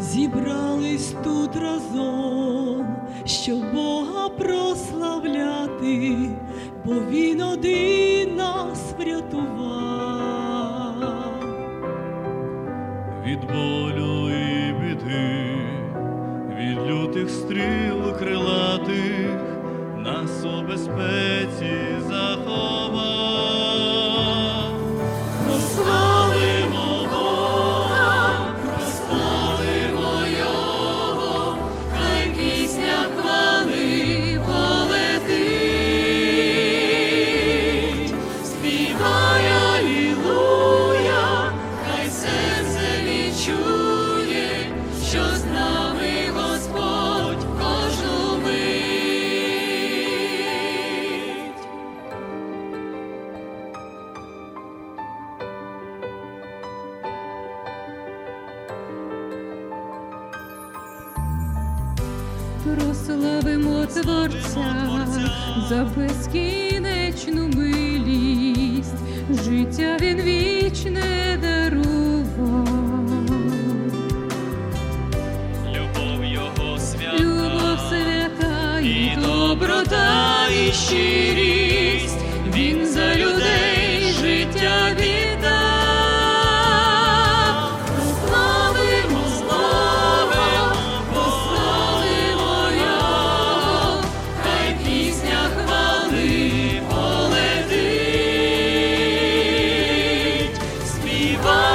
зібрались тут разом, щоб Бога прославляти, бо Він один нас врятував. від болю і біди, від лютих стріл крилатих, Прославимо Творця за безкінечну милість, життя він вічне дарував, Любов його свята, любов свята і доброта, і щирість, він за людей divine.